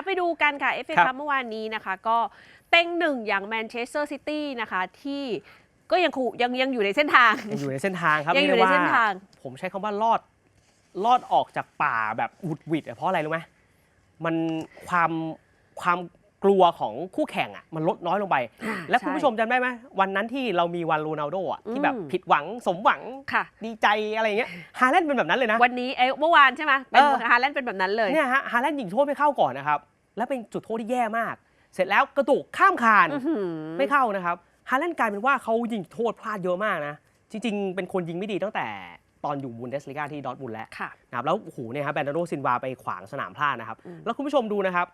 ะไปดูกันค่ะ FA ครับคัพเมื่อวานนี้นะคะ ก็เต็งหนึ่งอย่างแมนเชสเตอร์ซิตี้นะคะที่ก็ยังคูยังยังอยู่ในเส้นทาง ยังอยู่ในเส้นทางครับยังอยู่ในรีกได้เส้นว่าทาง ผมใช้คำว่ารอดรอดออกจากป่าแบบหวุดหวิดอะเพราะอะไรรู้ไหมมันความความ กลัวของคู่แข่งอะมันลดน้อยลงไปอ่าและใช่คุณผู้ชมจำได้ไหมวันนั้นที่เรามีวันโรนัลโดอะที่แบบอืมผิดหวังสมหวังค่ะดีใจอะไรอย่างเงี้ยฮาแลนด์เป็นแบบนั้นเลยนะ วันนี้เอ้ยเมื่อวานใช่ไหมเป็นเออฮาแลนด์เป็นแบบนั้นเลยเนี่ยฮะฮาแลนด์ยิงโทษไม่เข้าก่อนนะครับ แล้วเป็นจุดโทษที่แย่มาก เสร็จแล้วกระตุกข้ามคานอื้อหือไม่เข้านะครับฮาแลนด์กลายเป็นว่าเขายิงโทษพลาดเยอะมากนะจริง ๆ เป็นคนยิงไม่ดีตั้งแต่ตอนอยู่บุนเดสลิกาที่ดอร์ทมุนด์แล้วค่ะนะครับแล้วโอ้โหเนี่ยครับแบรนดาโดซินวาไปขวางสนามพลาดนะครับอืมแล้วคุณผู้ชมดูนะครับ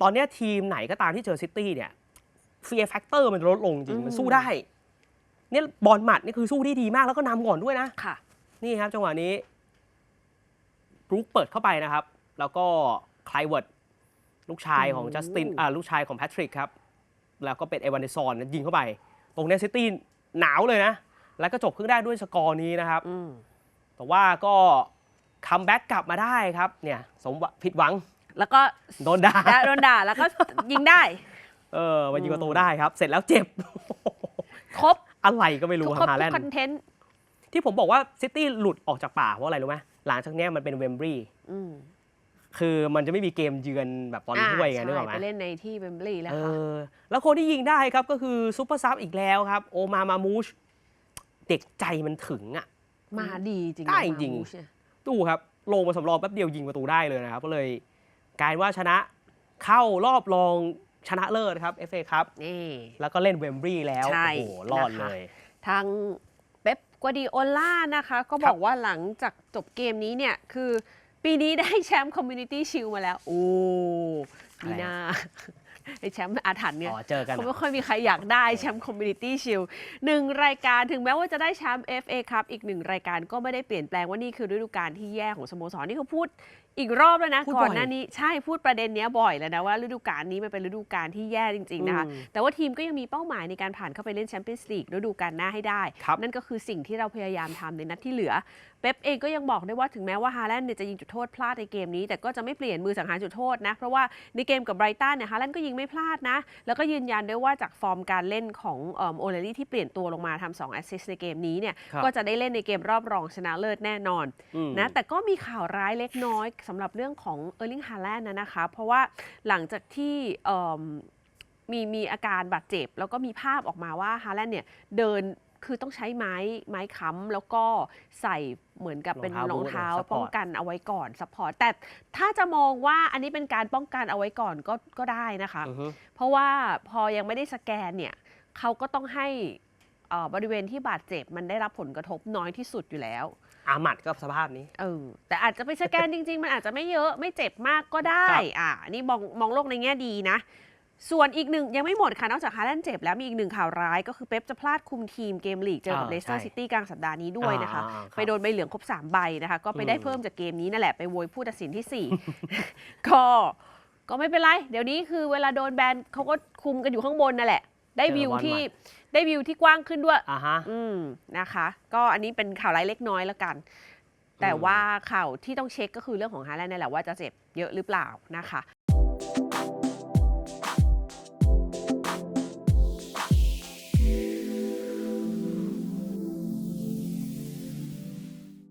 ตอนเนี้ยทีมไหนก็ตามที่เจอซิตี้เนี่ยเฟียร์แฟกเตอร์มันลดลงจริง มันสู้ได้ เนี่ยบอลหมัดนี่คือสู้ได้ดีมากแล้วก็นำก่อนด้วยนะ ค่ะ นี่ครับจังหวะนี้บรูคเปิดเข้าไปนะครับ แล้วก็คลายเวิร์ดลูกชายของโอ้จัสตินอ่าลูกชายของแพทริกครับ แล้วก็เป็นเอวานเดซอนยิงเข้าไป ตรงเนี้ยซิตี้หนาวเลยนะ แล้วก็จบครึ่งแรกด้วยสกอร์นี้นะครับอืมแต่ว่าก็คัมแบ็กกลับมาได้ครับ เนี่ยสมหวังผิดหวัง แล้วก็โดนด่าด่าโดนด่าแล้วก็ยิงได้ เออมายิงประตูได้ครับ เสร็จแล้วเจ็บ ครบอะไรก็ไม่ทุรู้กคครรับบฮาแลทุกนคอนด์เทนต์ที่ผมบอกว่าซิตี้หลุดออกจากป่าเพราะอะไรรู้ไหมหลังจากเนี้ยมันเป็นเวมบรีย์อืมคือมันจะไม่มีเกมเยือนแบบบอลถ้วยไงอ่านึกออกไหมใช่ไปเล่นในที่เบมบลีแล้วเอค่ะอแล้วคนที่ยิงได้ครับก็คือซูเปอร์ซับอีกแล้วครับ โอมามามูช เด็กใจมันถึงอะ มาดีจริงได้นะจริงมามูชเนี่ยตู้ครับ ลงมาสำรองแป๊บเดียวยิงประตูได้เลยนะครับ ก็เลย กลายว่าชนะเข้ารอบรองชนะเลิศครับ FA ครับนี่แล้วก็เล่นเวมบรีย์แล้วใช่โอ้โหรอดนะคะเลย ทางเป๊ปกวาร์ดิโอล่านะคะ ก็บอกว่าหลังจากจบเกมนี้เนี่ย คือปีนี้ได้แชมป์คอมมูนิตี้ชิลมาแล้ว โอ้มีหน้า ไอแชมป์อาถรรพ์เนี่ยอ๋อเจอกันเขาไม่ค่อยมีใครอยากได้แชมป์คอมมูนิตี้ชิลหนึ่งรายการถึงแม้ว่าจะได้แชมป์ FA ครับอีกหนึ่งรายการก็ไม่ได้เปลี่ยนแปลงว่านี่คือฤดูกาลที่แย่ของสโมสรนี่เขาพูดอีกรอบแล้วนะพูดบ่ก่อยอนหน้านี้ใช่พูดประเด็นเนี้ยบ่อยแล้วนะว่าฤดูกาลนี้มันเป็นฤดูกาลที่แย่จริงๆนะคะอืมแต่ว่าทีมก็ยังมีเป้าหมายในการผ่านเข้าไปเล่นแชมเปี้ยนส์ลีกฤดูกาลหน้าให้ได้ ครับ นั่นก็คือสิ่งที่เราพยายามทำในนัดที่เหลือ เป๊ปเองก็ยังบอกด้วยว่าถึงแม้ว่าฮาแลนด์เนี่ยจะยิงจุดโทษพลาดในเกมนี้ แต่ก็จะไม่เปลี่ยนมือสังหารจุดโทษนะ เพราะว่าในเกมกับไบรตันเนี่ยฮาแลนด์ก็ยิงไม่พลาดนะ แล้วก็ยืนยันด้วยว่าจากฟอร์มการเล่นของเอิ่มโอเลลี่ที่เปลี่ยนตัวลงมาทำสองแอสซิสต์ในเกมนี้เนี่ยครับก็จะได้เล่นในเกมรอบรองชนะเลิศแน่นอนอืมนะแต่ก็มีข่าวร้ายเล็กน้อยสำหรับเรื่องของเออร์ลิงฮาแลนด์นะนะคะ เพราะว่าหลังจากที่เอิ่มมีมีอาการบาดเจ็บ แล้วก็มีภาพออกมาว่าฮาแลนด์เนี่ยเดิน คือต้องใช้ไม้ไม้ค้ำแล้วก็ใส่เหมือนกับเป็นรรอองงเท้าเท้าบูทป้องกันเอาไว้ก่อนซัพพอร์ตแต่ถ้าจะมองว่าอันนี้เป็นการป้องกันเอาไว้ก่อนก็ก็ได้นะคะ อือฮึ เพราะว่าพอยังไม่ได้สแกนเนี่ยเขาก็ต้องให้เอ่อบริเวณที่บาดเจ็บมันได้รับผลกระทบน้อยที่สุดอยู่แล้วอาหมัดก็สภาพนี้ เออแต่อาจจะไปสแกน จริง ๆ มันอาจจะไม่เยอะไม่เจ็บมากก็ได้ ครับ อ่าอันนี่มองมองโลกในแง่ดีนะ ส่วนอีกหนึ่งยังไม่หมดค่ะ นอกจากฮาแลนด์เจ็บแล้วมีอีกหนึ่งข่าวร้ายก็คือเป๊ปจะพลาดคุมทีมเกมลีกเจอกับอ่าเลสเตอร์ใช่ซิตี้กลางสัปดาห์นี้ด้วยนะคะอ่าๆๆไปโดนใบเหลืองครบ 3 ใบนะคะ ก็ไปได้อืมเพิ่มจากเกมนี้นั่นแหละไปโวยผู้ตัดสินที่ 4 ก็ก็ไม่เป็นไร เดี๋ยวนี้คือเวลาโดนแบนเขาก็คุมกันอยู่ข้างบนนั่นแหละ ได้วิวที่ได้วิวที่กว้างขึ้นด้วยอ่าฮะอืมนะคะ ก็อันนี้เป็นข่าวร้ายเล็กน้อยแล้วกัน แต่อืมว่าข่าวที่ต้องเช็คก็คือเรื่องของฮาแลนด์นี่แหละว่าจะเจ็บเยอะหรือเปล่านะคะ